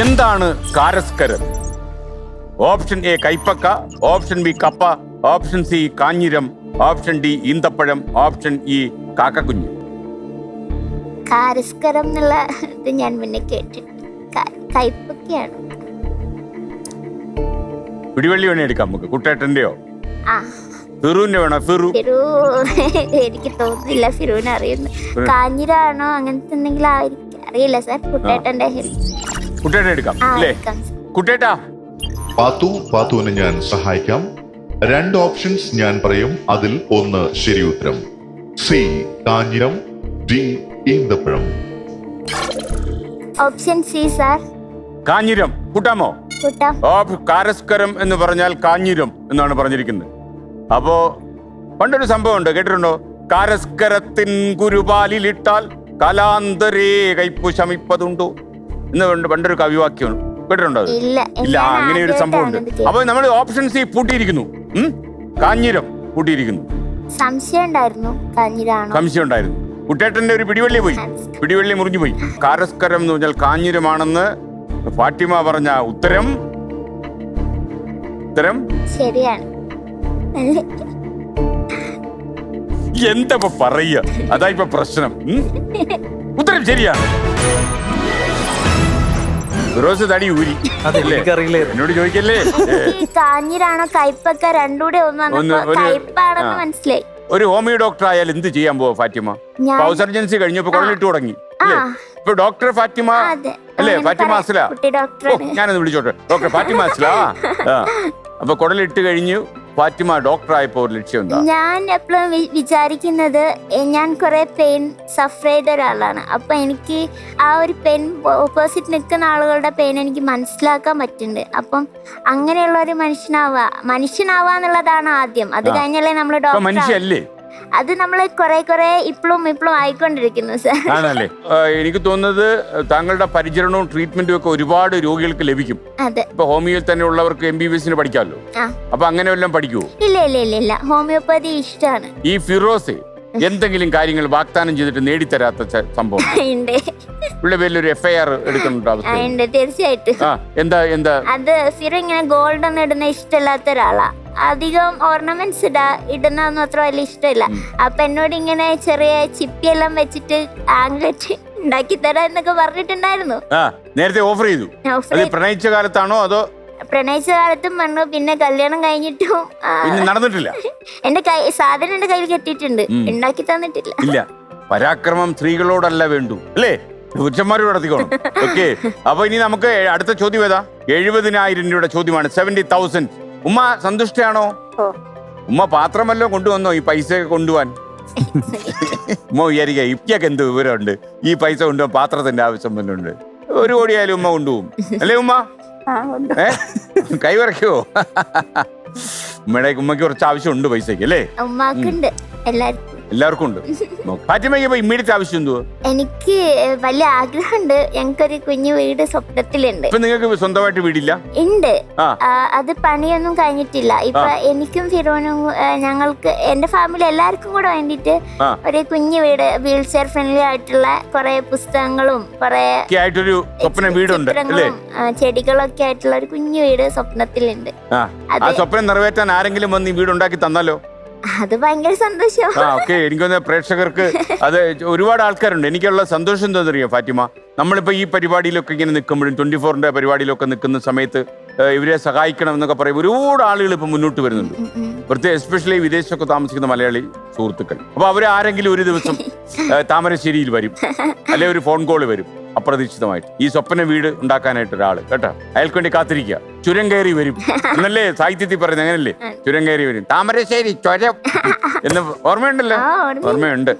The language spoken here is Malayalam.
എന്താണ് കാരസ്കരം? ഓപ്ഷൻ എ കൈപ്പക്ക ഓപ്ഷൻ ബി കപ്പ ഓപ്ഷൻ സി കാഞ്ഞിരം ഓപ്ഷൻ ഡി ഈന്തപ്പഴം ഓപ്ഷൻ ഇ കാക്കക്കുഞ്ഞ്. കാരസ്കരം എന്നുള്ള ഇത് ഞാൻ പിന്നെ കേട്ടിട്ടുണ്ട് കൈപ്പക്കയാണ്? പിടിവള്ളി വേണേ എടുക്കാം നമുക്ക്. കുട്ടേട്ടന്റെയോ ആ. ഫിറുവിന്റെ വേണോ? ഫിറു. ഫിറു എനിക്ക് തോന്നുന്നില്ല ഫിറുവിനെ അറിയുന്നു. കാഞ്ഞിരാണോ അങ്ങനത്തെ എന്തെങ്കിലും ആയിരിക്കും. അറിയില്ല സാർ കുട്ടേട്ടന്റെ ഹെൽപ്പ് കുട്ടേട്ടൻ എടുക്കാം അല്ലേ. കുട്ടേട്ടാ പാത്തു പാത്തുവിനെ ഞാൻ സഹായിക്കാം. രണ്ട് ഓപ്ഷൻസ് ഞാൻ പറയും. അതിൽ ഒന്ന് ശരി ഉത്തരം സി കാഞ്ഞിരം. ഡി ഈന്തപ്പഴം. Option C sir. കാഞ്ഞിരം. കൂട്ടാമോ? കാരസ്കരം എന്ന് പറഞ്ഞാൽ കാഞ്ഞിരം എന്നാണ് പറഞ്ഞിരിക്കുന്നത്. അപ്പോ പണ്ടൊരു സംഭവം ഉണ്ട് കേട്ടിട്ടുണ്ടോ? കാരസ്കരത്തിൻ കുരുപാലിലിട്ടാൽ കലാന്തരേ കൈപ്പു ശമിപ്പതുണ്ടോ? എന്ന് പറഞ്ഞു പണ്ടൊരു കവിവാക്യം കേട്ടിട്ടുണ്ടോ ഇല്ല. അങ്ങനെ ഒരു സംഭവം ഉണ്ട് അപ്പൊ നമ്മൾ ഓപ്ഷൻ സി പൂട്ടിയിരിക്കുന്നു. കാഞ്ഞിരം പൂട്ടിയിരിക്കുന്നു. സംശയം ഉണ്ടായിരുന്നു. കാഞ്ഞിരാണോ? സംശയം ഉണ്ടായിരുന്നു. കുട്ടേട്ടന്റെ ഒരു പിടിവള്ളി പോയി. പിടിവള്ളി മുറിഞ്ഞു പോയി കാരസ്കരം എന്ന് പറഞ്ഞാൽ കാഞ്ഞിരമാണെന്ന് ഫാത്തിമ പറഞ്ഞ ഉത്തരം? ഉത്തരം? ശരിയാണ്. എന്താ ഇപ്പൊ പറയുക? അതാ ഇപ്പൊ പ്രശ്നം. ഉത്തരം ശരിയാണ്. ഫിറോസ് തടി ഊരി. അതെ എന്നോട് ചോദിക്കല്ലേ? ഈ കാഞ്ഞിരാണോ കയ്പൊക്കെ രണ്ടുകൂടെ ഒന്ന് ഒന്ന് വന്നപ്പോ ഒരു- കയ്പാണെന്ന് ആ. മനസ്സിലായി. ഒരു ഹോമിയോ ഡോക്ടർ ആയാൽ എന്ത് ചെയ്യാൻ പോവാ ഫാറ്റിമ ഞാൻ പൗ സർജൻസി കഴിഞ്ഞപ്പോ കൊള്ളിട്ട് തുടങ്ങി. അല്ലേ ആ. ഇപ്പൊ ഡോക്ടർ ഫാറ്റിമ അതെ. അല്ലേ അങ്ങനെ പറയാം. അസ്ല കുട്ടി ഓ ഡോക്ടറാണ് ഞാനൊന്ന് വിളിച്ചോട്ടെ. ഡോക്ടർ ഫാറ്റിമ അസ്ല ആ. അപ്പൊ കുടലിട്ട് കഴിഞ്ഞു ഫാത്തിമ ഡോക്ടർ ആയപ്പോ ഒരു ലക്ഷ്യം എന്താ ഞാൻ എപ്പോഴും വിചാരിക്കുന്നത് ഞാൻ കുറെ പെയിൻ സഫർ ചെയ്ത ഒരാളാണ്. അപ്പൊ എനിക്ക് ആ ഒരു പെൻ ഓപ്പോസിറ്റ് നിൽക്കുന്ന ആളുകളുടെ പെയിൻ എനിക്ക് മനസ്സിലാക്കാൻ പറ്റുന്നുണ്ട്. അപ്പം അങ്ങനെയുള്ള ഒരു മനുഷ്യനാവാ മനുഷ്യനാവാന്നുള്ളതാണ് ആദ്യം. അത് കഴിഞ്ഞല്ലേ നമ്മൾ ഡോക്ടർ മനുഷ്യല്ലേ? അത് നമ്മൾ കുറെ കുറെ ഇപ്പോഴും ഇപ്പോഴും ആയിക്കൊണ്ടിരിക്കുന്നു സർ. ആണല്ലേ? എനിക്ക് തോന്നുന്നത് താങ്കളുടെ പരിചരണവും ട്രീറ്റ്മെന്റും ഒക്കെ ഒരുപാട് രോഗികൾക്ക് ലഭിക്കും. അതെ. ഇപ്പൊ ഹോമിയോയിൽ തന്നെ ഉള്ളവർക്ക് എം ബി ബി എസിന് പഠിക്കാമല്ലോ. അപ്പൊ അങ്ങനെ വല്ലതും പഠിക്കൂ ഇല്ല ഇല്ല ഇല്ല ഇല്ല. ഹോമിയോപ്പതി ഇഷ്ടമാണ്. ഈ ഫിറോസ് എന്തെങ്കിലും കാര്യങ്ങൾ വാഗ്ദാനം ചെയ്തിട്ട് നേടിത്തരാത്ത സംഭവം എഫ് ഐ ആർ എടുക്കുന്നുണ്ട് തീർച്ചയായിട്ടും. എന്താ എന്താ? അത് ഫിറോ ഇങ്ങനെ ഗോൾഡ് ഒന്നും ഇടുന്ന ഇഷ്ടമില്ലാത്ത ഒരാളാ. അധികം ഓർണമെന്റ്സ് ഇടാ ഇടുന്ന അത്ര വലിയ ഇഷ്ടമില്ല. അപ്പൊ എന്നോട് ഇങ്ങനെ ചെറിയ ചിപ്പിയെല്ലാം വെച്ചിട്ട് ആംഗ്ലറ്റ് ഉണ്ടാക്കി തരാം എന്നൊക്കെ പറഞ്ഞിട്ടുണ്ടായിരുന്നു. നേരത്തെ ഓഫർ ചെയ്തു. പ്രണയിച്ച കാലത്താണോ അതോ? പ്രണയിച്ച കാലത്തും പറഞ്ഞു പിന്നെ കല്യാണം കഴിഞ്ഞിട്ടും നടന്നിട്ടില്ല? എന്റെ കൈ സാധനം എന്റെ കയ്യിൽ കെട്ടിയിട്ടുണ്ട്. ഉണ്ടാക്കി തന്നിട്ടില്ല. ഇല്ല. പരാക്രമം സ്ത്രീകളോടല്ല വേണ്ടു. അല്ലേ? പുരുഷന്മാരോട് നടത്തിക്കോണം. ഓക്കെ അപ്പൊ ഇനി നമുക്ക് അടുത്ത ചോദ്യം ഏതാ? എഴുപതിനായിരം രൂപയുടെ ചോദ്യമാണ്. സെവന്റി തൗസൻഡ് ഉമ്മ സന്തുഷ്ടയാണോ? ഉമ്മ പാത്രമല്ലോ കൊണ്ടുവന്നോ ഈ പൈസ കൊണ്ടുപോവാൻ ഉമ്മ വിചാരിക്കുക ഇപ്പൊക്കെ എന്ത് വിവരമുണ്ട്? ഈ പൈസ കൊണ്ടുപോകാൻ പാത്രത്തിന്റെ ആവശ്യം വന്നുണ്ട് ഒരു കോടിയായാലും ഉമ്മ കൊണ്ടുപോകും. അല്ലേ ഉമ്മ. ഏ? കൈവറയ്ക്കോ ഉമ്മയുടെ ഉമ്മക്ക് കുറച്ച് ആവശ്യമുണ്ട് പൈസക്ക് അല്ലേ? ഉമ്മാക്കുണ്ട്. എല്ലാവർക്കും. എല്ലാവർക്കും ഉണ്ട്. ഫാറ്റിമയ്ക്ക് ഇപ്പൊ ഇമ്മീഡിയറ്റ് ആവശ്യം എന്തുവാ? എനിക്ക് വലിയ ആഗ്രഹമുണ്ട്. ഞങ്ങൾക്കൊരു കുഞ്ഞു വീട് സ്വപ്നത്തിലുണ്ട്. ഇപ്പൊ നിങ്ങൾക്ക് സ്വന്തമായിട്ട് വീടില്ല? ഉണ്ട്. അത് പണിയൊന്നും കഴിഞ്ഞിട്ടില്ല. ഇപ്പൊ എനിക്കും ഫിറോനും ഞങ്ങൾക്ക് എന്റെ ഫാമിലി എല്ലാവർക്കും കൂടെ വേണ്ടിട്ട് ഒരു കുഞ്ഞു വീട് വീൽ ചെയർ ഫ്രണ്ട്ലി ആയിട്ടുള്ള കുറെ പുസ്തകങ്ങളും കുറെ ആയിട്ടൊരു സ്വപ്ന വീടുണ്ട് ചെടികളൊക്കെ ആയിട്ടുള്ള ഒരു കുഞ്ഞു വീട് സ്വപ്നത്തിലുണ്ട്. ആ. സ്വപ്നം നിറവേറ്റാൻ ആരെങ്കിലും വന്ന് ഈ വീട് ഉണ്ടാക്കി തന്നാലോ? അത് ഭയങ്കര സന്തോഷം. ആ ഓക്കെ എനിക്കൊന്ന് പ്രേക്ഷകർക്ക് അത് ഒരുപാട് ആൾക്കാരുണ്ട്. എനിക്കുള്ള സന്തോഷം എന്താണെന്നറിയോ ഫാറ്റിമ നമ്മളിപ്പോ ഈ പരിപാടിയിലൊക്കെ ഇങ്ങനെ നിൽക്കുമ്പോഴും ട്വന്റി ഫോറിന്റെ പരിപാടിയിലൊക്കെ നിൽക്കുന്ന സമയത്ത് ഇവരെ സഹായിക്കണം എന്നൊക്കെ പറയും ഒരുപാട് ആളുകൾ ഇപ്പൊ മുന്നോട്ട് വരുന്നുണ്ട്. പ്രത്യേക എസ്പെഷ്യലി വിദേശത്തൊക്കെ താമസിക്കുന്ന മലയാളി സുഹൃത്തുക്കൾ. അപ്പൊ അവരെ ആരെങ്കിലും ഒരു ദിവസം താമരശ്ശേരിയിൽ വരും. അല്ലെ ഒരു ഫോൺ കോൾ വരും. അപ്രതീക്ഷിതമായിട്ട്. ഈ സ്വപ്ന വീട് ഉണ്ടാക്കാനായിട്ട് ഒരാൾ കേട്ടോ? അയാൾക്ക് വേണ്ടി കാത്തിരിക്കുക. ചുരം കയറി വരും. എന്നല്ലേ സാഹിത്യത്തിൽ പറയുന്നത്? അങ്ങനല്ലേ ചുരം കയറി വരും. താമരശ്ശേരി ചുരം. എന്ന് ഓർമ്മയുണ്ടല്ലോ? ഓർമ്മയുണ്ട്. ഓർമ്മയുണ്ട്.